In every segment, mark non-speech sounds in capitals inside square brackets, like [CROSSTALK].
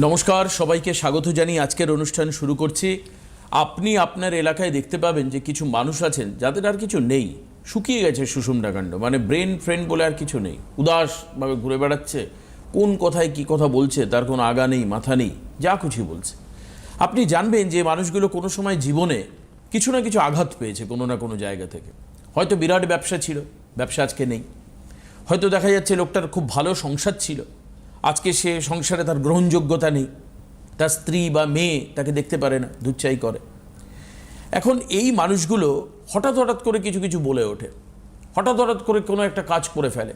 নমস্কার, সবাইকে স্বাগত জানিয়ে আজকের অনুষ্ঠান শুরু করছি। আপনি আপনার এলাকায় দেখতে পাবেন যে কিছু মানুষ আছেন যাদের আর কিছু নেই। শুকিয়ে গেছে সুষুমনাকাণ্ড মানে ব্রেন ফ্রেন্ড বলে আর কিছু নেই। উদাসভাবে ঘুরে বেড়াচ্ছে, কোন কথায় কি কথা বলছে তার কোনো আগা নেই, মাথা নেই, যা খুশি বলছে। আপনি জানবেন যে মানুষগুলো কোনো সময় জীবনে কিছু না কিছু আঘাত পেয়েছে কোনো না কোনো জায়গা থেকে। হয়তো বিরাট ব্যবসা ছিল, ব্যবসা আজকে নেই। হয়তো দেখা যাচ্ছে লোকটার খুব ভালো সংসার ছিল আজকে সে সংসারে তার গ্রহণযোগ্যতা নেই। তার স্ত্রী বা মেয়ে তাকে দেখতে পারে না, দুচ্ছাই করে। এখন এই মানুষগুলো হঠাৎ হঠাৎ করে কিছু কিছু বলে ওঠে। হঠাৎ হঠাৎ করে কোনো একটা কাজ করে ফেলে।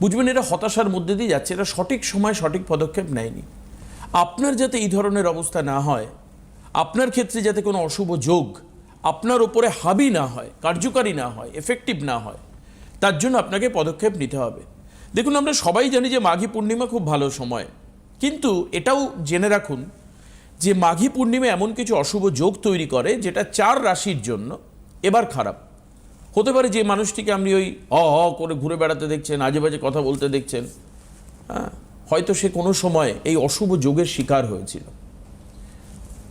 বুঝবেন, এরা হতাশার মধ্যে দিয়ে যাচ্ছে, এরা সঠিক সময় সঠিক পদক্ষেপ নেয়নি। আপনার যাতে এই ধরনের অবস্থা না হয়, আপনার ক্ষেত্রে যাতে কোনো অশুভ যোগ আপনার ওপরে হাবি না হয়, কার্যকারী না হয় এফেক্টিভ না হয়, তার জন্য আপনাকে পদক্ষেপ নিতে হবে। দেখুন, আমরা সবাই জানি যে মাঘী পূর্ণিমা খুব ভালো সময়। কিন্তু এটাও জেনে রাখুন যে মাঘী পূর্ণিমা এমন কিছু অশুভ যোগ তৈরি করে যেটা চার রাশির জন্য এবার খারাপ। হতে পারে যে মানুষটিকে আপনি ওই অ অ করে ঘুরে বেড়াতে দেখছেন আজে বাজে কথা বলতে দেখছেন। হ্যাঁ হয়তো সে কোনো সময় এই অশুভ যোগের শিকার হয়েছিল।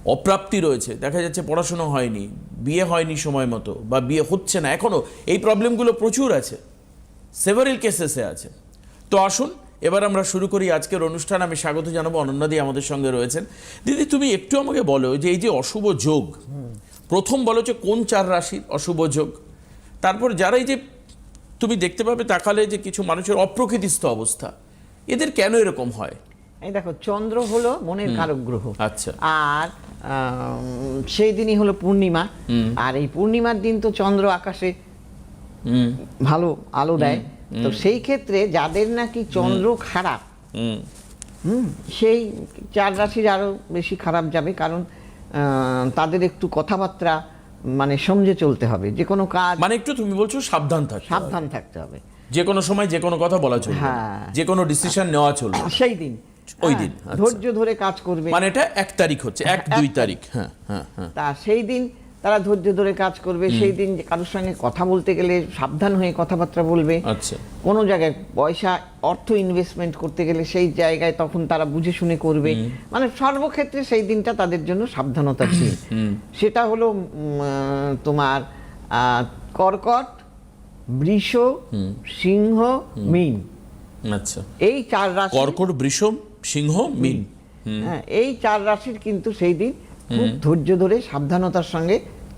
অপ্রাপ্তি রয়েছে, দেখা যাচ্ছে পড়াশোনা হয়নি, বিয়ে হয়নি সময় মতো বা বিয়ে হচ্ছে না এখনও এই প্রবলেমগুলো প্রচুর আছে। সেভারেল কেসেসে আছে। তো আসুন এবার আমরা শুরু করি আজকের অনুষ্ঠান। আমি স্বাগত জানাব অনন্যাদি আমাদের সঙ্গে রয়েছেন। দিদি তুমি একটু আমাকে বলো যে এই যে অশুভ যোগ প্রথম বলো যে কোন চার রাশির অশুভ যোগ? তারপর যারা এই যে তুমি দেখতে পাবে তাকালে যে কিছু মানুষের অপ্রকৃতিস্থ অবস্থা এদের কেন এরকম হয়? এই দেখো চন্দ্র হলো মনের কারক গ্রহ। আচ্ছা। আর সেই দিনই হলো পূর্ণিমা। আর এই পূর্ণিমার দিন তো চন্দ্র আকাশে হুম। ভালো আলো দেয়। তো সেই ক্ষেত্রে যাদের নাকি চন্দ্র খারাপ হুম। হুম সেই চার রাশির আরও বেশি খারাপ যাবে কারণ তাদের একটু কথাবার্তা মানে সমঝে চলতে হবে। যে কোনো কাজ মানে একটু তুমি বলছো সাবধান থাক সাবধান থাকতে হবে। যে কোনো সময় যে কোনো কথা বলা চলবে। হ্যাঁ। যে কোনো ডিসিশন নেওয়া চলবে। [COUGHS] সেই দিন। ওই হ্যাঁ, দিন। ধৈর্য ধরে কাজ করবে। মানে এটা এক তারিখ হচ্ছে এক দুই তারিখ। তারিখ। হ্যাঁ হ্যাঁ হ্যাঁ। তা সেই দিন তারা ধৈর্য ধরে কাজ করবে সেই দিন যে কারোর সঙ্গে কথা বলতে গেলে সাবধান হয়ে কথাবার্তা বলবে। আচ্ছা। কোনো জায়গায় পয়সা অর্থ ইনভেস্টমেন্ট করতে গেলে সেই জায়গায় তখন তারা বুঝে শুনে করবে। মানে সর্বক্ষেত্রে সেই দিনটা তাদের জন্য সাবধানতা দিন সেটা হলো তোমার আহ, কর্কট বৃষ সিংহ মিন। আচ্ছা। এই চার রাশি কর্কট বৃষম সিংহ মিন। হ্যাঁ এই চার রাশির কিন্তু সেই দিন খুব ধৈর্য ধরে সাবধানতার সঙ্গে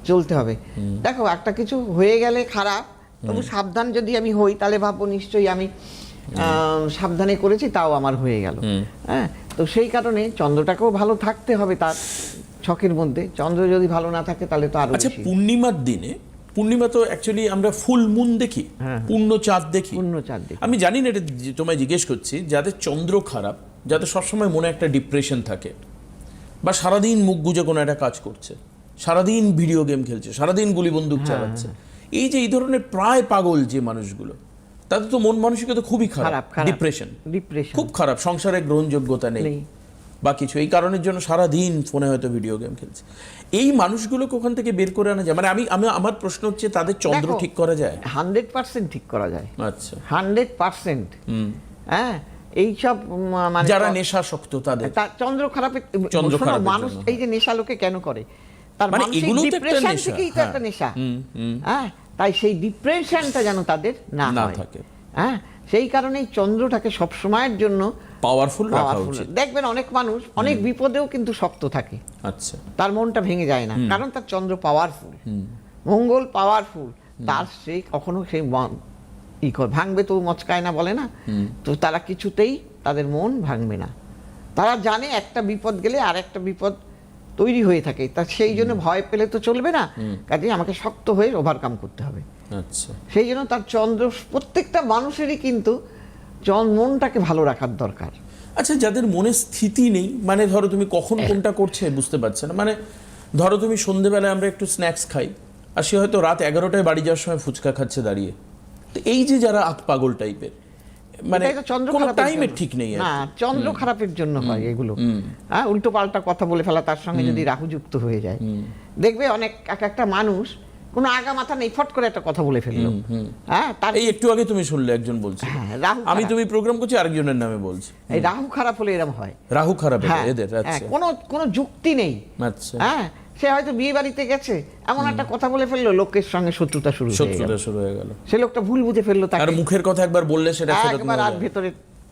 চলতে হবে। দেখো একটা কিছু হয়ে গেলে খারাপ তবু সাবধান যদি আমি হই তাহলে ভাববো নিশ্চয়ই আমি সাবধানে করেছি তাও আমার হয়ে গেল। হ্যাঁ? তো সেই কারণে চন্দ্রটাকেও ভালো থাকতে হবে তার ছকের মধ্যে। চন্দ্র যদি ভালো না থাকে তাহলে তো আরও আচ্ছা পূর্ণিমার দিনে পূর্ণিমা তো অ্যাকচুয়ালি আমরা ফুল মুন দেখি হ্যাঁ। পূর্ণ চাঁদ দেখি। পূর্ণ চারদিকে আমি জানি না এটা তোমায় জিজ্ঞেস করছি যাদের চন্দ্র খারাপ যাদের সবসময় মনে একটা ডিপ্রেশন থাকে বা সারাদিন মুখ গুজে কোনো একটা কাজ করছে সারাদিন ভিডিও গেম খেলছে সারাদিন গুলি বন্দুক হ্যাঁ, চালাচ্ছে এই যে এই ধরনের প্রায় পাগল যে মানুষগুলো তাদের তো মন মানসিকতা খুবই খারাপ ডিপ্রেশন ডিপ্রেশন খুব খারাপ সংসারে গ্রহণযোগ্যতা নেই। নেই। বা কিছু এই কারণের জন্য সারা দিন ফোনে হয়তো ভিডিও গেম খেলছে। এই মানুষগুলোকে ওখান থেকে বের করে আনা যায়। মানে আমি আমি আমার প্রশ্ন হচ্ছে তাদের চন্দ্র ঠিক করা যায়? হান্ড্রেড পার্সেন্ট ঠিক করা যায়। আচ্ছা। হান্ড্রেড পার্সেন্ট হ্যাঁ? এইসব মানে যারা নেশাসক্ত তাদের। তার চন্দ্র খারাপের মানুষ এই যে নেশা লোকে কেন করে? তার মানে মানসিক এগুলোও তো একটা ডিপ্রেশন থেকেই তো হ্যাঁ। একটা নেশা। হ্যাঁ তাই সেই ডিপ্রেশনটা যেন তাদের না থাকে। হ্যাঁ সেই কারণেই চন্দ্রটাকে সব সময়ের জন্য পাওয়ারফুল রাখা উচিত। দেখবেন অনেক মানুষ অনেক বিপদেও কিন্তু শক্ত থাকে। আচ্ছা। তার মনটা ভেঙে যায় না। কারণ তার চন্দ্র পাওয়ারফুল মঙ্গল পাওয়ারফুল তার সেই কখনো সেই মন- ই কর ভাঙবে তো মচকায় না বলে না। তো তারা কিছুতেই তাদের মন ভাঙবে না। তারা জানে একটা বিপদ গেলে আর একটা বিপদ তৈরি হয়ে থাকে। তা সেই জন্য ভয় পেলে তো চলবে না। কাজে আমাকে শক্ত হয়ে ওভারকাম করতে হবে। আচ্ছা। সেই জন্য তার চন্দ্র প্রত্যেকটা মানুষেরই কিন্তু মনটাকে ভালো রাখার দরকার। আচ্ছা যাদের মনে স্থিতি নেই মানে ধরো তুমি কখন কোনটা করছে বুঝতে পারছে না। মানে ধরো তুমি সন্ধেবেলায় আমরা একটু স্ন্যাক্স খাই আর সে হয়তো রাত এগারোটায় বাড়ি যাওয়ার সময় ফুচকা খাচ্ছে দাঁড়িয়ে। তো এই যে যারা আত পাগল টাইপের মানে কোনো টাইমের ঠিক নেই না চন্দ্র খারাপের জন্য হয় এগুলো। হ্যাঁ উল্টো পাল্টা কথা বলে ফেলা তার সঙ্গে যদি রাহু যুক্ত হয়ে যায়। দেখবে অনেক এক একটা মানুষ কোনো আগা মাথা নেই ফট করে একটা কথা বলে ফেলল। হ্যাঁ তার এই একটু আগে তুমি শুনলে একজন বলছে হ্যাঁ, রাহু আমি তুমি প্রোগ্রাম করছি আরেকজনের নামে বলছি। এই রাহু খারাপ হলে এরকম হয়। রাহু খারাপ এদের, হ্যাঁ এদের হ্যাঁ, আচ্ছা। কোনো কোনো যুক্তি নেই। আচ্ছা। হ্যাঁ সে হয়তো বিয়ে বাড়িতে গেছে এমন একটা কথা বলে ফেলল লোকের সঙ্গে শত্রুতা শুরু হয়ে গেল। শত্রুতা শুরু হয়ে গেল। সে লোকটা ভুল বুঝে ফেলল তাকে। মুখের কথা একবার বললে সেটা একবার আর। ভেতরে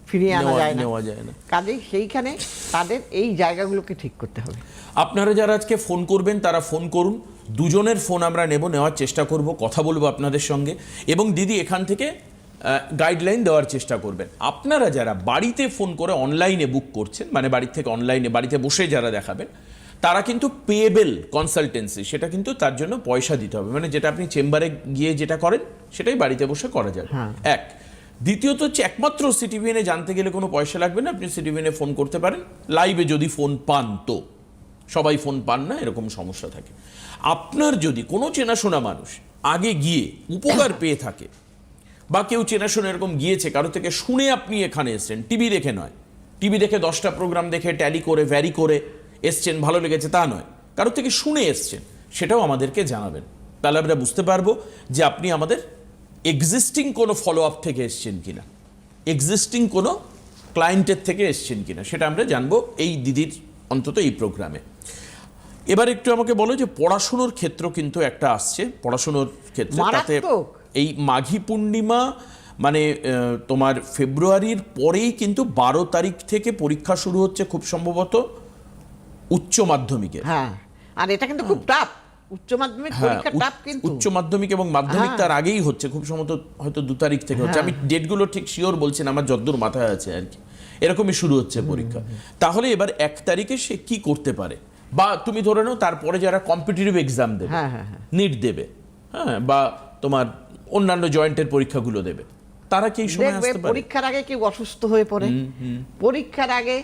ফিরিয়ে আনা যায় না। নেওয়া যায় না। কাজেই সেইখানে তাদের এই জায়গাগুলোকে ঠিক করতে হবে। আপনারা যারা আজকে ফোন করবেন তারা ফোন করুন। দুজনের ফোন আমরা নেব নেওয়ার চেষ্টা করব কথা বলব আপনাদের সঙ্গে। এবং দিদি এখান থেকে গাইডলাইন দেওয়ার চেষ্টা করবেন। আপনারা যারা বাড়িতে ফোন করে অনলাইনে বুক করছেন মানে বাড়ির থেকে অনলাইনে বাড়িতে বসে যারা দেখাবেন তারা কিন্তু পেয়েবেল কনসালটেন্সি সেটা কিন্তু তার জন্য পয়সা দিতে হবে। মানে যেটা আপনি চেম্বারে গিয়ে যেটা করেন সেটাই বাড়িতে বসে করা যাবে। হ্যাঁ। এক। দ্বিতীয়ত হচ্ছে একমাত্র সিটিভিএনে জানতে গেলে কোনো পয়সা লাগবে না আপনি সিটিভিএনে ফোন করতে পারেন। লাইভে যদি ফোন পান তো। সবাই ফোন পান না এরকম সমস্যা থাকে। আপনার যদি কোনো চেনাশোনা মানুষ আগে গিয়ে উপকার পেয়ে থাকে বা কেউ চেনাশোনা এরকম গিয়েছে কারও থেকে শুনে আপনি এখানে এসছেন টিভি দেখে নয়। টিভি দেখে দশটা প্রোগ্রাম দেখে ট্যালি করে ভ্যারি করে এসছেন ভালো লেগেছে তা নয়। কারোর থেকে শুনে এসছেন সেটাও আমাদেরকে জানাবেন। তাহলে আমরা বুঝতে পারব যে আপনি আমাদের এক্সিস্টিং কোনো ফলো আপ থেকে এসছেন কিনা এক্সিস্টিং কোনো ক্লায়েন্টের থেকে এসছেন কিনা সেটা আমরা জানব এই দিদির অন্তত এই প্রোগ্রামে এবার একটু আমাকে বলো যে পড়াশুনোর ক্ষেত্র কিন্তু একটা আসছে পড়াশুনোর ক্ষেত্রে তাতে এই মাঘী পূর্ণিমা মানে তোমার ফেব্রুয়ারির পরেই কিন্তু বারো তারিখ থেকে পরীক্ষা শুরু হচ্ছে খুব সম্ভবত। উচ্চ মাধ্যমিকের। হ্যাঁ আর এটা কিন্তু খুব টাফ উচ্চ মাধ্যমিক হ্যাঁ পরীক্ষা টাফ কিন্তু। উচ্চ মাধ্যমিক এবং মাধ্যমিক হ্যাঁ। তার আগেই হচ্ছে খুব সম্ভবত হয়তো দু তারিখ থেকে হচ্ছে। আমি ডেটগুলো ঠিক শিওর বলছি না আমার যদ্দূর মাথায় আছে আর কি। এরকমই শুরু হচ্ছে পরীক্ষা। তাহলে এবার এক তারিখে সে কি করতে পারে? বা তুমি ধরে নাও তারপরে যারা কম্পিটিটিভ এক্সাম দেবে হ্যাঁ, হ্যাঁ, হ্যাঁ। নিট দেবে হ্যাঁ বা তোমার অন্যান্য জয়েন্টের পরীক্ষাগুলো দেবে। তারা কি সময় আসতে পারে? পরীক্ষার আগে কেউ অসুস্থ হয়ে পড়ে। পরীক্ষার আগে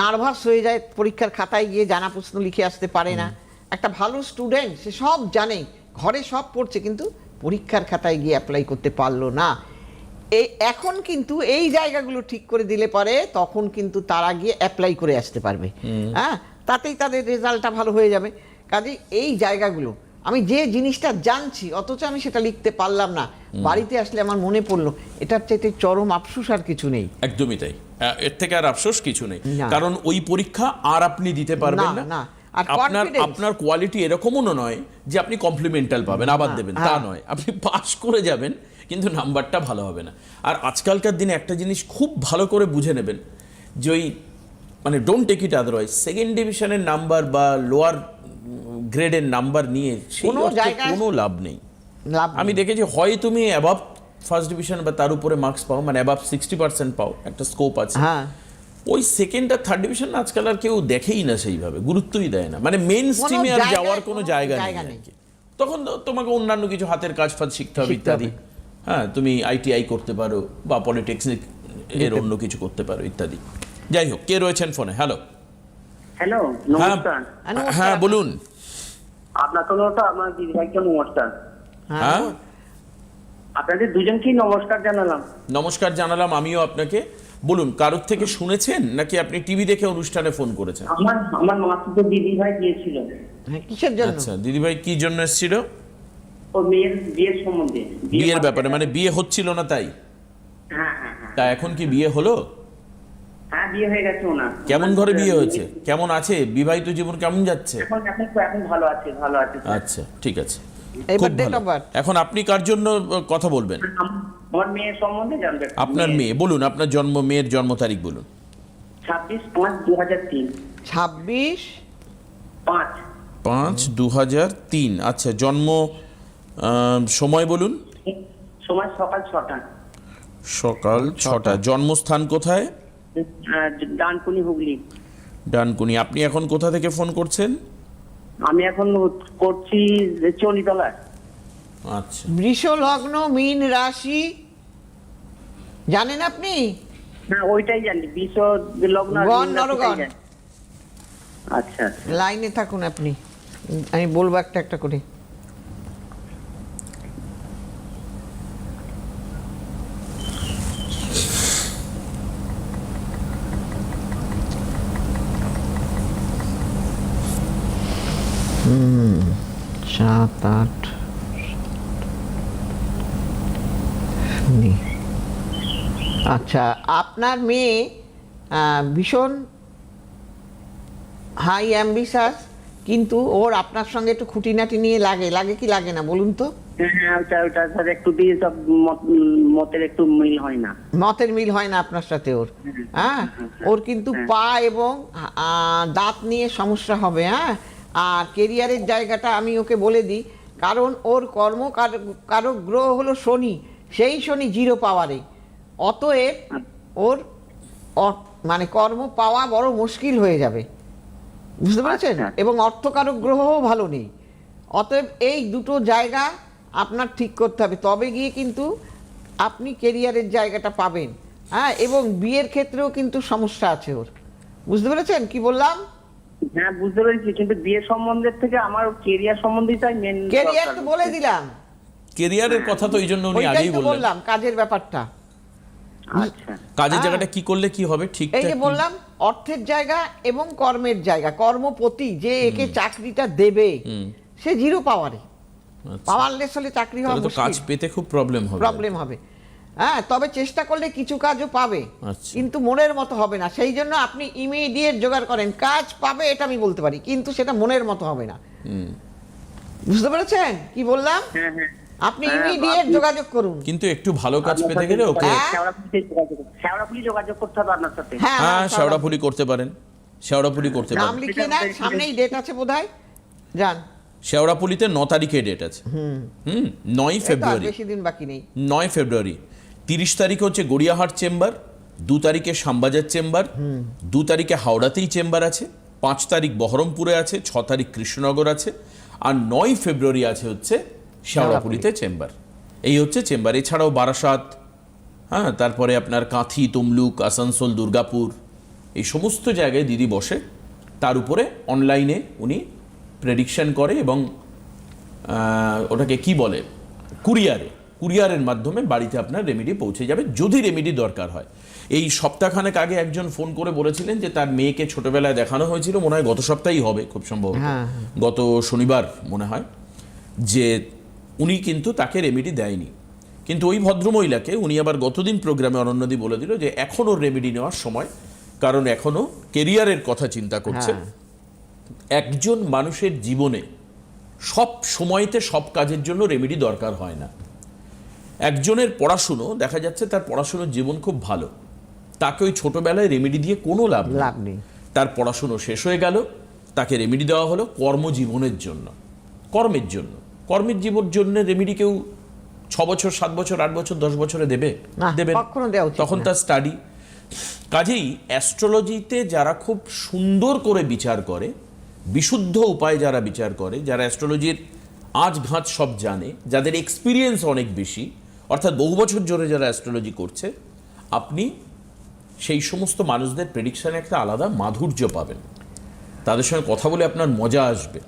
নার্ভাস হয়ে যায় পরীক্ষার খাতায় গিয়ে জানা প্রশ্ন লিখে আসতে পারে না। একটা ভালো স্টুডেন্ট সে সব জানে ঘরে সব পড়ছে কিন্তু পরীক্ষার খাতায় গিয়ে অ্যাপ্লাই করতে পারল না। এই এখন কিন্তু এই জায়গাগুলো ঠিক করে দিলে পরে তখন কিন্তু তারা গিয়ে অ্যাপ্লাই করে আসতে পারবে। হ্যাঁ তাতেই তাদের রেজাল্টটা ভালো হয়ে যাবে। কাজে এই জায়গাগুলো আমি যে জিনিসটা জানছি অথচ আমি সেটা লিখতে পারলাম না। বাড়িতে আসলে আমার মনে পড়ল এটার চাইতে চরম আফসুস আর কিছু নেই। একদমই তাই। এর থেকে আর আফসোস কিছু নেই। কারণ ওই পরীক্ষা আর আপনি দিতে পারবেন না। আপনার আপনার কোয়ালিটি এরকমও নয় যে আপনি কমপ্লিমেন্টাল পাবেন আবার দেবেন। তা হ্যাঁ। নয়। আপনি পাস করে যাবেন কিন্তু নাম্বারটা ভালো হবে না। আর আজকালকার দিনে একটা জিনিস খুব ভালো করে বুঝে নেবেন যে ওই মানে don't take it otherwise second ডিভিশনের নাম্বার বা লোয়ার গ্রেডের নাম্বার নিয়ে কোনো জায়গায়- কোনো লাভ নেই। আমি দেখেছি হয় তুমি অ্যাবাভ ফার্স্ট ডিভিশন বা তার উপরে মার্কস পাও মানে অ্যাবাভ সিক্সটি পার্সেন্ট পাও একটা স্কোপ আছে। হ্যাঁ। ওই সেকেন্ড আর থার্ড ডিভিশন আজকাল আর কেউ দেখেই না সেইভাবে গুরুত্বই দেয় না। মানে মেন স্ট্রিমে আর যাওয়ার কোনো জায়গা নেই। তখন তোমাকে অন্যান্য কিছু হাতের কাজ ফাজ শিখতে হবে ইত্যাদি। হ্যাঁ তুমি আইটিআই করতে পারো বা পলিটেকনিক এর অন্য কিছু করতে পারো ইত্যাদি। যাই হোক কে রয়েছেন ফোনে হ্যালো হ্যালো হ্যাঁ। নমস্কার। নমস্কার। হ্যাঁ বলুন। আপনার তো তো আমার নমস্কার। হ্যাঁ। আপনাদের দুজনকেই নমস্কার জানালাম। নমস্কার জানালাম আমিও আপনাকে। বলুন কারোর থেকে শুনেছেন নাকি আপনি টিভি দেখে অনুষ্ঠানে ফোন করেছেন? আমার আমার মাসিকে দিদি ভাই গিয়েছিল। হ্যাঁ, কিসের জন্য? আচ্ছা দিদিভাই কি জন্য এসেছিল? ও মেয়ের বিয়ের সম্বন্ধে। বিয়ের ব্যাপারে মানে বিয়ে হচ্ছিল না তাই? হ্যাঁ হ্যাঁ হ্যাঁ। তা এখন কি বিয়ে হলো? হ্যাঁ বিয়ে হয়ে গেছে ওনার। কেমন ঘরে বিয়ে হয়েছে? কেমন আছে? বিবাহিত জীবন কেমন যাচ্ছে? এখন এখন এখন ভালো আছে ভালো আছে আচ্ছা ঠিক আছে। এখন আপনি কার জন্য কথা বলবেন? আমার মেয়ের সম্বন্ধে আপনার মেয়ে বলুন আপনার জন্ম মেয়ের জন্ম তারিখ বলুন। ছাব্বিশ পাঁচ দু হাজার তিন। ছাব্বিশ? পাঁচ। পাঁচ দু হাজার তিন। আচ্ছা জন্ম আহ, সময় বলুন। সময় সকাল ছটা। সকাল ছটা। জন্মস্থান কোথায়? ডানকুনি হুগলি। ডানকুনি আপনি এখন কোথা থেকে ফোন করছেন? আমি এখন করছি চলিতলায় আচ্ছা। বৃষ লগ্ন মীন রাশি। জানেন আপনি? হ্যাঁ ওইটাই জানি। বিশ্ব লগ্ন আর গণ নরগণ। আচ্ছা আচ্ছা। লাইনে থাকুন আপনি। আমি বলব একটা একটা করে। সাত আট আচ্ছা আপনার মেয়ে ভীষণ হাই অ্যাম্বিশাস কিন্তু ওর আপনার সঙ্গে একটু খুঁটিনাটি নিয়ে লাগে লাগে কি লাগে না বলুন তো? হ্যাঁ, একটু মতের একটু মিল হয় না। মতের মিল হয় না আপনার সাথে ওর? হ্যাঁ, হ্যাঁ? হ্যাঁ ওর কিন্তু পা এবং দাঁত নিয়ে সমস্যা হবে হ্যাঁ? আর কেরিয়ারের জায়গাটা আমি ওকে বলে দিই কারণ ওর কর্ম কার- কারক গ্রহ হলো শনি সেই শনি জিরো পাওয়ারে। অতএব ওর মানে কর্ম পাওয়া বড় মুশকিল হয়ে যাবে। বুঝতে পেরেছেন? আচ্ছা। এবং অর্থকারক গ্রহও ভালো নেই। অতএব এই দুটো জায়গা আপনার ঠিক করতে হবে। তবে গিয়ে কিন্তু আপনি কেরিয়ারের জায়গাটা পাবেন। হ্যাঁ এবং বিয়ের ক্ষেত্রেও কিন্তু সমস্যা আছে ওর। বুঝতে পেরেছেন কি বললাম? হ্যাঁ বুঝতে পেরেছি কিন্তু বিয়ে সম্বন্ধের থেকে আমার কেরিয়ার সম্বন্ধেই মেন কেরিয়ার তো বলে দিলাম। কেরিয়ারের কথা তো এই জন্য উনি আগেই বললাম কাজের ব্যাপারটা। আচ্ছা। কাজের হ্যাঁ। জায়গাটা কি করলে কি হবে ঠিক এই যে বললাম অর্থের জায়গা এবং কর্মের জায়গা কর্মপতি যে একে চাকরিটা দেবে সে জিরো পাওয়ারে পাওয়ারলেস হলে চাকরি তো কাজ পেতে খুব প্রবলেম হবে। প্রবলেম হবে। হ্যাঁ তবে চেষ্টা করলে কিছু কাজও পাবে। আচ্ছা। কিন্তু মনের মতো হবে না। সেই জন্য আপনি ইমিডিয়েট জোগাড় করেন। কাজ পাবে এটা আমি বলতে পারি কিন্তু সেটা মনের মতো হবে না। বুঝতে পেরেছেন? কি বললাম? হ্যাঁ হ্যাঁ। আপনি হ্যাঁ, ইমিডিয়েট যোগাযোগ করুন। কিন্তু একটু ভালো কাজ পেতে গেলে ওকে হ্যাঁ? যোগাযোগ শেওড়াফুলি করতে হবে আপনার সাথে। হ্যাঁ হ্যাঁ হ্যাঁ, শেওড়াফুলি করতে পারেন। শেওড়াফুলি করতে নাম পারেন। লিখিয়ে নেন সামনেই ডেট আছে বোধহয়। যান। শেওড়াফুলিতে ন তারিখে ডেট আছে। হুম। নয় এই ফেব্রুয়ারি। বেশি দিন বাকি নেই। নয় ফেব্রুয়ারি। তিরিশ তারিখে হচ্ছে গড়িয়াহাট চেম্বার দু তারিখে শ্যামবাজার চেম্বার দু তারিখে হাওড়াতেই চেম্বার আছে পাঁচ তারিখ বহরমপুরে আছে ছ তারিখ কৃষ্ণনগর আছে আর নয় ফেব্রুয়ারি আছে হচ্ছে শেওড়াপুলিতে চেম্বার। এই হচ্ছে চেম্বার এছাড়াও বারাসাত হ্যাঁ তারপরে আপনার কাঁথি তমলুক আসানসোল দুর্গাপুর এই সমস্ত জায়গায় দিদি বসে। তার উপরে অনলাইনে উনি প্রেডিকশন করে এবং ওটাকে কি বলে? কুরিয়ারে। কুরিয়ারের মাধ্যমে বাড়িতে আপনার রেমেডি পৌঁছে যাবে যদি রেমেডি দরকার হয়। এই সপ্তাহখানেক আগে একজন ফোন করে বলেছিলেন যে তার মেয়েকে ছোটবেলায় দেখানো হয়েছিল মনে হয় গত সপ্তাহেই হবে খুব সম্ভবত। হ্যাঁ, গত শনিবার মনে হয় যে উনি কিন্তু তাকে রেমেডি দেয়নি। কিন্তু ওই ভদ্রমহিলাকে উনি আবার গতদিন প্রোগ্রামে অনন্যদি বলে দিল যে এখনও রেমেডি নেওয়ার সময় কারণ এখনও কেরিয়ারের কথা চিন্তা করছে। হ্যাঁ। একজন মানুষের জীবনে সব সময়তে সব কাজের জন্য রেমেডি দরকার হয় না। একজনের পড়াশুনো দেখা যাচ্ছে তার পড়াশুনোর জীবন খুব ভালো। তাকে ওই ছোটবেলায় রেমেডি দিয়ে কোনো লাভ লাভ নেই। তার পড়াশুনো শেষ হয়ে গেল তাকে রেমেডি দেওয়া হলো কর্মজীবনের জন্য কর্মের জন্য। কর্মের জীবন জন্য রেমেডি কেউ ছ বছর সাত বছর আট বছর দশ বছরে দেবে? দেবে তখন তার স্টাডি কাজেই অ্যাস্ট্রোলজিতে যারা খুব সুন্দর করে বিচার করে বিশুদ্ধ উপায়ে যারা বিচার করে যারা অ্যাস্ট্রোলজির আজ ঘাঁচ সব জানে যাদের এক্সপিরিয়েন্স অনেক বেশি অর্থাৎ বহু বছর ধরে যারা অ্যাস্ট্রোলজি করছে, আপনি সেই সমস্ত মানুষদের প্রেডিকশানে একটা আলাদা মাধুর্য পাবেন। তাদের সঙ্গে কথা বলে আপনার মজা আসবে।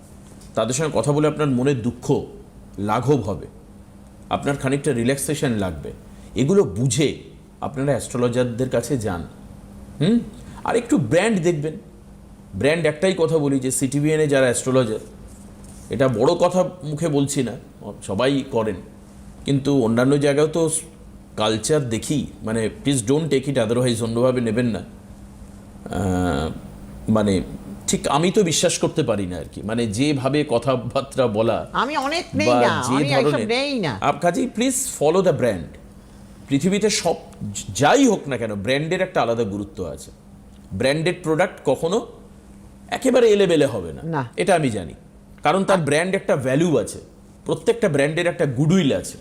তাদের সঙ্গে কথা বলে আপনার মনের দুঃখ, লাঘব হবে। আপনার খানিকটা রিল্যাক্সেশন লাগবে। এগুলো বুঝে আপনারা অ্যাস্ট্রোলজারদের কাছে যান। হুম? আর একটু ব্র্যান্ড দেখবেন। ব্র্যান্ড একটাই কথা বলি যে সিটিভিএনে যারা অ্যাস্ট্রোলজার এটা বড় কথা মুখে বলছি না, সবাই করেন। কিন্তু অন্যান্য জায়গায় তো কালচার দেখি মানে please don't take it otherwise অন্যভাবে নেবেন না। মানে ঠিক আমি তো বিশ্বাস করতে পারি না আর কি। মানে যেভাবে কথাবার্তা বলা আমি অনেক নেই না যে ধরনের নেই না। আপ কাজেই প্লিজ ফলো দ্য ব্র্যান্ড পৃথিবীতে সব যাই হোক না কেন ব্র্যান্ডের একটা আলাদা গুরুত্ব আছে। ব্র্যান্ডেড প্রোডাক্ট কখনো একেবারে এলেবেলে হবে না। না। এটা আমি জানি। কারণ তার ব্র্যান্ড একটা ভ্যালু আছে। প্রত্যেকটা ব্র্যান্ডের একটা গুডউইল আছে।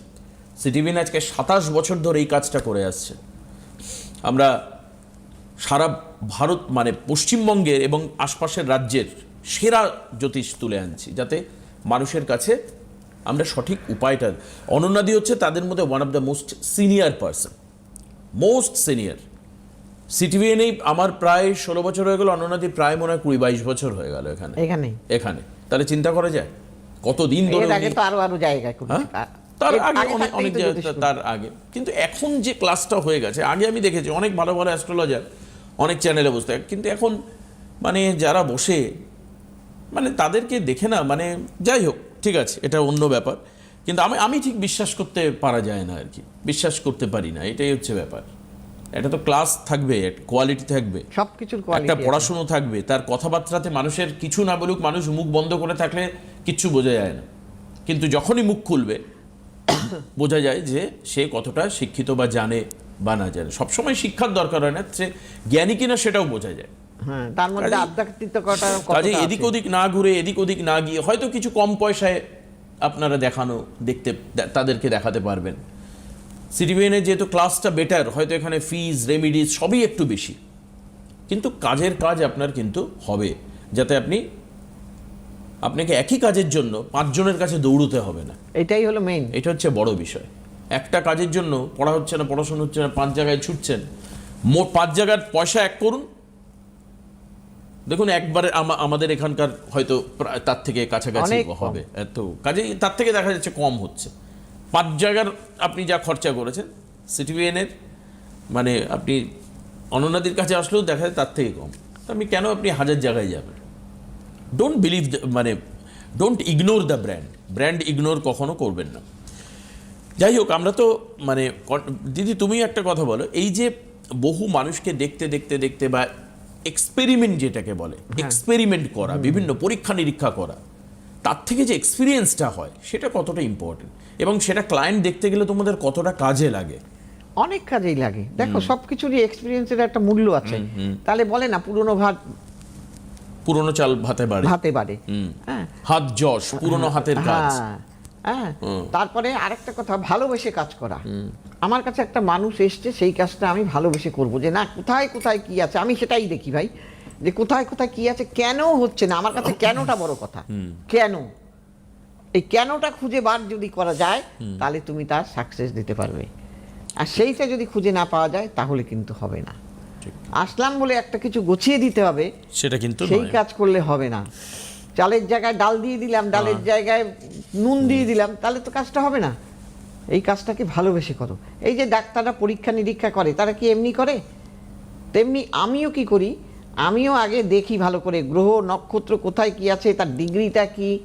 সিটিভিন আজকে সাতাশ বছর ধরে এই কাজটা করে আসছে। আমরা সারা ভারত মানে পশ্চিমবঙ্গের এবং আশপাশের রাজ্যের সেরা জ্যোতিষ তুলে আনছি যাতে মানুষের কাছে আমরা সঠিক উপায়টা অনন্যাদি হচ্ছে তাদের মধ্যে one of the most senior person most senior সিটিভিএনেই আমার প্রায় ষোলো বছর হয়ে গেল অনন্যাদি প্রায় মনে হয় কুড়ি বাইশ বছর হয়ে গেল এখানে। এখানেই। এখানে। তাহলে চিন্তা করা যায় কতদিন ধরে আগে তো আরও আরও তার আগে অনেক তার আগে। কিন্তু এখন যে ক্লাসটা হয়ে গেছে আগে আমি দেখেছি অনেক ভালো ভালো অ্যাস্ট্রোলজার অনেক চ্যানেলে বসতে। কিন্তু এখন মানে যারা বসে মানে তাদেরকে দেখে না মানে যাই হোক ঠিক আছে এটা অন্য ব্যাপার। কিন্তু আমি আমি ঠিক বিশ্বাস করতে পারা যায় না আর কি। বিশ্বাস করতে পারি না এটাই হচ্ছে ব্যাপার। এটা তো ক্লাস থাকবে কোয়ালিটি থাকবে। সবকিছুর একটা পড়াশুনো থাকবে তার কথাবার্তাতে মানুষের কিছু না বলুক মানুষ মুখ বন্ধ করে থাকলে কিচ্ছু বোঝা যায় না। কিন্তু যখনই মুখ খুলবে [COUGHS] বোঝা যায় যে সে কতটা শিক্ষিত বা জানে বা না জানে। সবসময় শিক্ষার দরকার হয় না সে জ্ঞানী কিনা সেটাও বোঝা যায়। হ্যাঁ তার মধ্যে আধ্যাত্মিকতা কাজে এদিক ওদিক না ঘুরে এদিক ওদিক না গিয়ে হয়তো কিছু কম পয়সায় আপনারা দেখানো দেখতে তাদেরকে দেখাতে পারবেন। সিটিভিএনের যেহেতু ক্লাসটা বেটার হয়তো এখানে ফিজ রেমিডিজ সবই একটু বেশি। কিন্তু কাজের কাজ আপনার কিন্তু হবে যাতে আপনি আপনাকে একই কাজের জন্য পাঁচজনের কাছে দৌড়তে হবে না। এটাই হলো মেইন এটা হচ্ছে বড় বিষয়। একটা কাজের জন্য পড়া হচ্ছে না পড়াশোনা হচ্ছে না পাঁচ জায়গায় ছুটছেন। মোট পাঁচ জায়গার পয়সা এক করুন। দেখুন একবারে আমাদের এখানকার হয়তো তার থেকে কাছাকাছি হবে। এত কাজে তার থেকে দেখা যাচ্ছে কম হচ্ছে। পাঁচ জায়গার আপনি যা খরচা করেছেন সিটিভিএনের মানে আপনি অননাদির কাছে আসলেও দেখা যায় তার থেকে কম। তো আপনি কেন আপনি হাজার জায়গায় যাবেন? ডোন্ট বিলিভ মানে don't ignore the brand brand ignore কখনো করবেন না। যাই হোক আমরা তো মানে দিদি তুমি একটা কথা বলো। এই যে বহু মানুষকে দেখতে দেখতে দেখতে বা এক্সপেরিমেন্ট যেটাকে বলে এক্সপেরিমেন্ট করা বিভিন্ন পরীক্ষা নিরীক্ষা করা তার থেকে যে এক্সপিরিয়েন্সটা হয় সেটা কতটা ইম্পর্টেন্ট এবং সেটা ক্লায়েন্ট দেখতে গেলে তোমাদের কতটা কাজে লাগে? অনেক কাজেই লাগে। দেখো সবকিছুরই এক্সপিরিয়েন্সের একটা মূল্য আছে। তাহলে বলে না পুরনো ভাত পুরনো চাল ভাতে বাড়ে। ভাতে বাড়ে। হ্যাঁ। হাত যশ পুরনো হাতের কাজ। হ্যাঁ, হ্যাঁ। তারপরে আরেকটা কথা ভালোবেসে কাজ করা। আমার কাছে একটা মানুষ এসছে সেই কাজটা আমি ভালোবেসে করব যে না কোথায় কোথায় কি আছে? আমি সেটাই দেখি ভাই যে কোথায় কোথায় কি আছে কেন হচ্ছে না? আমার কাছে কেনটা বড় কথা। কেন? এই কেনটা খুঁজে বার যদি করা যায় তাহলে তুমি তার সাকসেস দিতে পারবে। আর সেইটা যদি খুঁজে না পাওয়া যায় তাহলে কিন্তু হবে না। আসলাম বলে একটা কিছু গুছিয়ে দিতে হবে। সেটা কিন্তু সেই কাজ করলে হবে না। চালের জায়গায় ডাল দিয়ে দিলাম ডালের জায়গায় নুন দিয়ে দিলাম তাহলে তো কাজটা হবে না। এই কাজটাকে ভালোবেসে করো। এই যে ডাক্তাররা পরীক্ষা নিরীক্ষা করে তারা কি এমনি করে? তেমনি আমিও কি করি? আমিও আগে দেখি ভালো করে গ্রহ নক্ষত্র কোথায় কি আছে তার ডিগ্রিটা কি?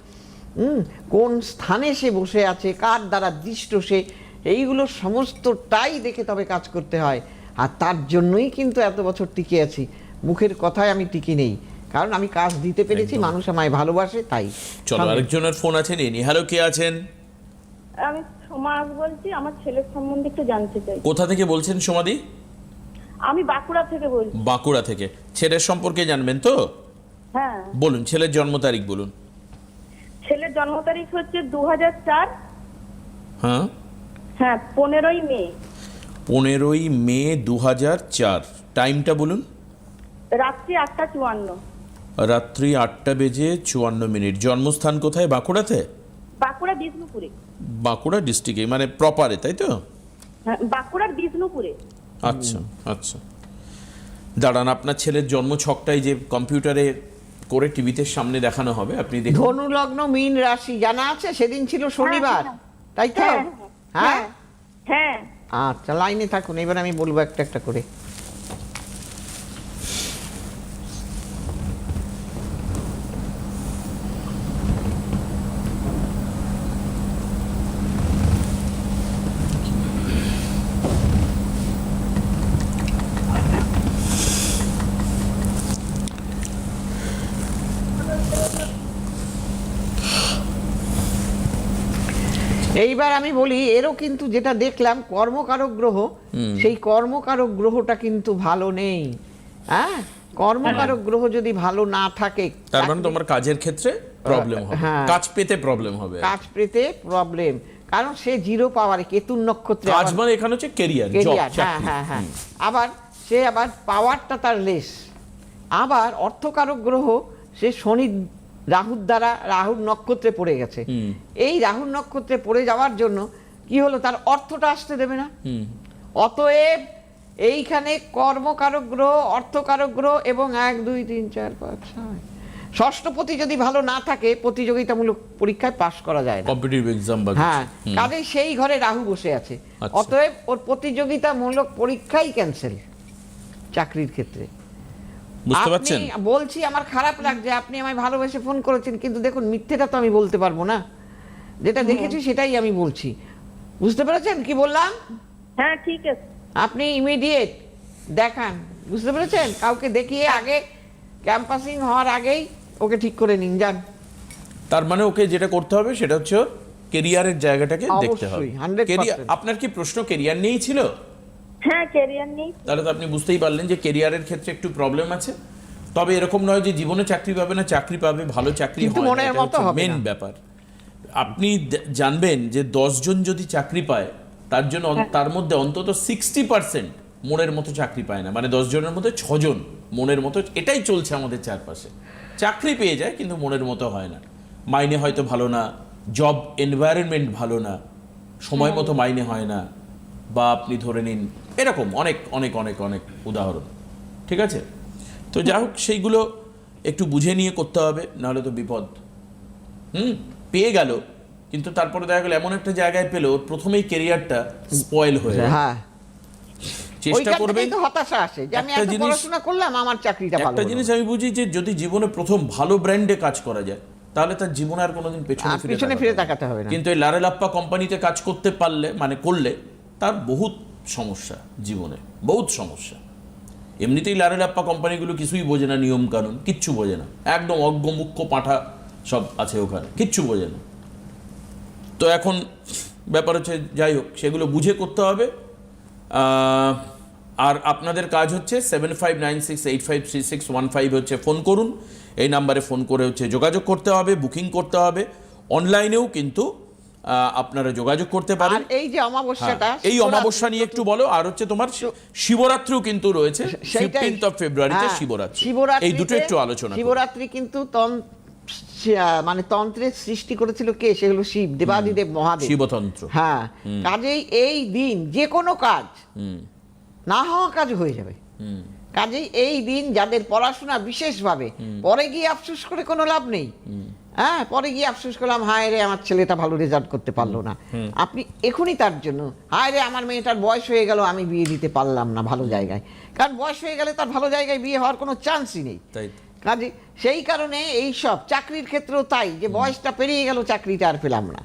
হুম, কোন স্থানে সে বসে আছে কার দ্বারা দৃষ্ট সে? এইগুলো সমস্তটাই দেখে তবে কাজ করতে হয়। আর তার জন্যই কিন্তু এত বছর টিকে আছি। মুখের কথায় আমি টিকে নেই। কারণ আমি কাজ দিতে পেরেছি মানুষ আমায় ভালোবাসে তাই। চলো আরেকজনের ফোন আছে নিয়ে নিই হ্যালো কে আছেন? আমি সমাজ বলছি আমার ছেলের সম্বন্ধে একটু জানতে চাই। কোথা থেকে বলছেন সমাধি আমি বাঁকুড়া থেকে বলছি। বাঁকুড়া থেকে। ছেলের সম্পর্কে জানবেন তো? হ্যাঁ। বলুন ছেলের জন্ম তারিখ বলুন। ছেলের জন্ম তারিখ হচ্ছে দু চার। হ্যাঁ। হ্যাঁ পনেরোই মে। পনেরোই মে দু হাজার চার। টাইমটা বলুন। রাত্রি আটটা চুয়ান্ন। রাত্রি আটটা বেজে চুয়ান্ন মিনিট। জন্মস্থান কোথায়? বাঁকুড়াতে? বাঁকুড়া বিষ্ণুপুরে। বাঁকুড়া ডিস্ট্রিক্টে মানে প্রপারে তাই তো? হ্যাঁ বাঁকুড়ার বিষ্ণুপুরে। আচ্ছা আচ্ছা। দাঁড়ান আপনার ছেলের জন্ম ছকটাই যে কম্পিউটারে করে টিভিতে সামনে দেখানো হবে আপনি দেখুন। ধনু লগ্ন মীন রাশি জানা আছে? সেদিন ছিল শনিবার হ্যাঁ, তাই তো? হ্যাঁ, হ্যাঁ হ্যাঁ। আচ্ছা লাইনে থাকুন এবার আমি বলব একটা একটা করে। এইবার আমি বলি এরও কিন্তু যেটা দেখলাম কর্মকারক গ্রহ সেই কর্মকারক গ্রহটা কিন্তু ভালো নেই। হ্যাঁ? কর্মকারক গ্রহ যদি ভালো না থাকে তার মানে তোমার কাজের ক্ষেত্রে প্রবলেম হবে। হ্যাঁ। কাজ পেতে প্রবলেম হবে। কাজ পেতে প্রবলেম কারণ সে জিরো পাওয়ারে কেতুন নক্ষত্রে কাজ মানে এখানে হচ্ছে কেরিয়ার জব হ্যাঁ হ্যাঁ হ্যাঁ। আবার সে আবার পাওয়ারটা তার লেস আবার অর্থকারক গ্রহ সে শনি রাহুর দ্বারা রাহুর নক্ষত্রে পড়ে গেছে। এই রাহুর নক্ষত্রে পড়ে যাওয়ার জন্য কি হলো? তার অর্থটা আসতে দেবে না। অতএব এইখানে কর্মকারক গ্রহ অর্থকারক গ্রহ এবং এক দুই তিন চার পাঁচ ছয়। ষষ্ঠপতি যদি ভালো না থাকে প্রতিযোগিতামূলক পরীক্ষায় পাশ করা যায় না। কম্পিটিটিভ এক্সাম হ্যাঁ। কাজে সেই ঘরে রাহু বসে আছে। আচ্ছা। অতএব ওর প্রতিযোগিতামূলক পরীক্ষাই ক্যান্সেল চাকরির ক্ষেত্রে। বুঝতে পারছেন? বলছি আমার খারাপ লাগছে আপনি আমায় ভালোবেসে ফোন করেছেন কিন্তু দেখুন মিথ্যেটা তো আমি বলতে পারব না। যেটা দেখেছি সেটাই আমি বলছি। বুঝতে পেরেছেন কি বললাম? হ্যাঁ ঠিক আছে। আপনি ইমিডিয়েট দেখান। বুঝতে পেরেছেন? কাউকে দেখিয়ে আগে ক্যাম্পাসিং হওয়ার আগেই ওকে ঠিক করে নিন যান। তার মানে ওকে যেটা করতে হবে সেটা হচ্ছে কেরিয়ারের জায়গাটাকে দেখতে হবে। কেরিয়ার আপনার কি প্রশ্ন কেরিয়ার নিয়েই ছিল? হ্যাঁ ক্যারিয়ার নেই। তাহলে তো আপনি বুঝতেই পারলেন যে কেরিয়ারের ক্ষেত্রে একটু প্রবলেম আছে। তবে এরকম নয় যে জীবনে চাকরি পাবে না চাকরি পাবে ভালো চাকরি কিন্তু মনের মতো হবে মেন ব্যাপার। আপনি জানবেন যে জন যদি চাকরি পায় তার জন্য তার মধ্যে অন্তত সিক্সটি পার্সেন্ট মনের মতো চাকরি পায় না। মানে দশ জনের মধ্যে ছজন মনের মতো এটাই চলছে আমাদের চারপাশে। চাকরি পেয়ে যায় কিন্তু মনের মতো হয় না। মাইনে হয়তো ভালো না জব এনভায়রনমেন্ট ভালো না সময় মতো মাইনে হয় না। বা আপনি ধরে নিন এরকম অনেক অনেক অনেক অনেক উদাহরণ ঠিক আছে? তো যা হোক সেইগুলো একটু বুঝে নিয়ে করতে হবে নাহলে তো বিপদ। হুম পেয়ে গেল কিন্তু তারপরে দেখা গেল এমন একটা জায়গায় পেল ওর প্রথমেই কেরিয়ারটা স্পয়েল হয়ে। হ্যাঁ। চেষ্টা করবেন। হতাশা আসে যে আমি একটা এত জিনিস- পড়াশোনা করলাম আমার চাকরিটা ভালো একটা জিনিস আমি বুঝি যে যদি জীবনে প্রথম ভালো ব্র্যান্ডে কাজ করা যায় তাহলে তার জীবনে আর কোনোদিন পেছনে ফিরে। তাকাতে হবে না। কিন্তু এই লারেলাপ্পা কোম্পানিতে কাজ করতে পারলে মানে করলে তার বহুত সমস্যা জীবনে, বহুত সমস্যা। এমনিতেই লারেলাপ্পা কোম্পানিগুলো কিছুই বোঝে না নিয়ম কানুন কিচ্ছু বোঝে না। একদম অজ্ঞ মুখ্য পাঠা সব আছে ওখানে, কিচ্ছু বোঝে না। তো এখন ব্যাপার হচ্ছে, যাই হোক, সেগুলো বুঝে করতে হবে। আর আপনাদের কাজ হচ্ছে seven five nine six eight five three six one five হচ্ছে ফোন করুন। এই নাম্বারে ফোন করে হচ্ছে যোগাযোগ করতে হবে, বুকিং করতে হবে। অনলাইনেও কিন্তু আপনারা যোগাযোগ করতে পারেন। এই যে অমাবস্যাটা হ্যাঁ, এই অমাবস্যা নিয়ে একটু বলো আর হচ্ছে তোমার শিবরাত্রিও কিন্তু রয়েছে ফিফটিন্থ অফ ফেব্রুয়ারিতে হ্যাঁ, শিবরাত্রি। এই দুটো একটু আলোচনা শিবরাত্রি কিন্তু মানে তন্ত্রের সৃষ্টি করেছিল কে? সেগুলো শিব দেবাদিদেব মহাদেব। শিবতন্ত্র। হ্যাঁ কাজেই এই দিন যে কোনো কাজ না হওয়া কাজ হয়ে যাবে। কাজেই এই দিন যাদের পড়াশোনা বিশেষভাবে পরে গিয়ে আফসোস করে কোনো লাভ নেই। হ্যাঁ পরে গিয়ে আফসোস করলাম হায় রে আমার ছেলেটা ভালো রেজাল্ট করতে পারল না। আপনি এখনই তার জন্য হায় রে আমার মেয়েটার বয়স হয়ে গেল আমি বিয়ে দিতে পারলাম না ভালো জায়গায়। কারণ বয়স হয়ে গেলে তার ভালো জায়গায় বিয়ে হওয়ার কোনো চান্সই নেই। কাজে সেই কারণে এই সব চাকরির ক্ষেত্রেও তাই যে বয়সটা পেরিয়ে গেল চাকরিটা আর পেলাম না।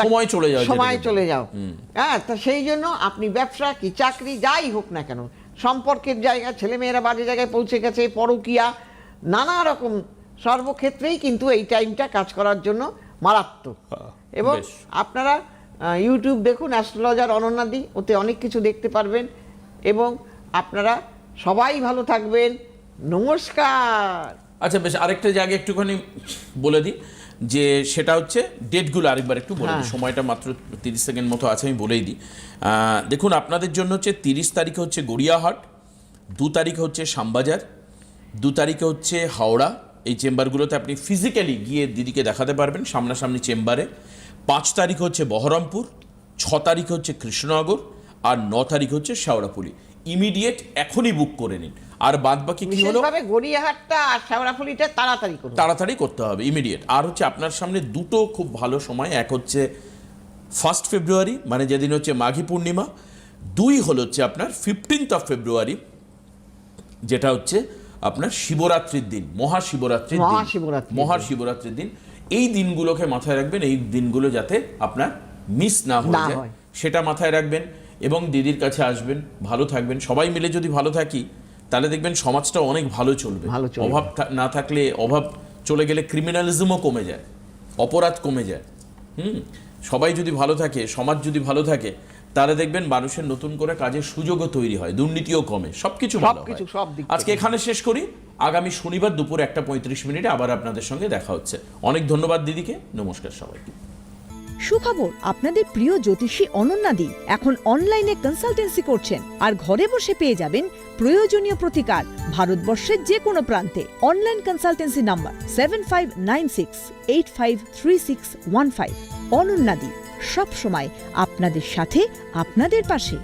সময় চলে যাও সময় চলে যাও। হ্যাঁ তা সেই জন্য আপনি ব্যবসা কি চাকরি যাই হোক না কেন সম্পর্কের জায়গা ছেলেমেয়েরা বাজে জায়গায় পৌঁছে গেছে পরকিয়া নানা রকম সর্বক্ষেত্রেই কিন্তু এই টাইমটা কাজ করার জন্য মারাত্মক। হ্যাঁ, এবং আপনারা ইউটিউব দেখুন অ্যাস্ট্রোলজার অনন্যাদি ওতে অনেক কিছু দেখতে পারবেন। এবং আপনারা সবাই ভালো থাকবেন। নমস্কার! আচ্ছা বেশ আরেকটা জায়গা একটুখানি বলে দিই যে সেটা হচ্ছে ডেটগুলো আরেকবার একটু বলে দিই। হ্যাঁ। সময়টা মাত্র তিরিশ সেকেন্ড মতো আছে আমি বলেই দিই। দেখুন আপনাদের জন্য হচ্ছে তিরিশ তারিখে হচ্ছে গড়িয়াহাট দু তারিখে হচ্ছে শ্যামবাজার দু তারিখে হচ্ছে হাওড়া এই চেম্বারগুলোতে আপনি ফিজিক্যালি গিয়ে দিদিকে দেখাতে পারবেন সামনাসামনি চেম্বারে। পাঁচ তারিখ হচ্ছে বহরমপুর ছ তারিখ হচ্ছে কৃষ্ণনগর আর ন তারিখ হচ্ছে শেওড়াপুলি ইমিডিয়েট এখনই বুক করে নিন। আর বাদ বাকি কি হলো? গড়িয়াহাটটা আর শেওড়াফুলিটা তাড়াতাড়ি করুন। তাড়াতাড়ি করতে হবে ইমিডিয়েট আর হচ্ছে আপনার সামনে দুটো খুব ভালো সময় এক হচ্ছে ফার্স্ট ফেব্রুয়ারি মানে যেদিন হচ্ছে মাঘী পূর্ণিমা দুই হলো হচ্ছে আপনার ফিফটিন্থ অফ ফেব্রুয়ারি যেটা হচ্ছে আপনার শিবরাত্রির দিন মহাশিবরাত্রির দিন মহাশিবরাত্রির দিন। দিন। এই দিনগুলোকে মাথায় রাখবেন এই দিনগুলো যাতে আপনার মিস না হয়ে যায়। হয়। সেটা মাথায় রাখবেন এবং দিদির কাছে আসবেন ভালো থাকবেন। সবাই মিলে যদি ভালো থাকি তাহলে দেখবেন সমাজটা অনেক ভালো চলবে। অভাব না থাকলে অভাব চলে গেলে ক্রিমিনালিজমও কমে যায় অপরাধ কমে যায়। হুম? সবাই যদি ভালো থাকে সমাজ যদি ভালো থাকে তাহলে দেখবেন মানুষের নতুন করে কাজের সুযোগও তৈরি হয় দুর্নীতিও কমে সবকিছু ভালো হয়। আজকে এখানে শেষ করি আগামী শনিবার দুপুর একটা পঁয়ত্রিশ মিনিটে আবার আপনাদের সঙ্গে দেখা হচ্ছে। অনেক ধন্যবাদ দিদিকে নমস্কার সবাইকে। সুখবর আপনাদের প্রিয় জ্যোতিষী অনন্যাদি এখন অনলাইনে কনসালটেন্সি করছেন আর ঘরে বসে পেয়ে যাবেন প্রয়োজনীয় প্রতিকার ভারতবর্ষের যে কোনো প্রান্তে online consultancy number seven five nine six eight five three six one five অনন্যাদি সবসময় আপনাদের সাথে আপনাদের পাশে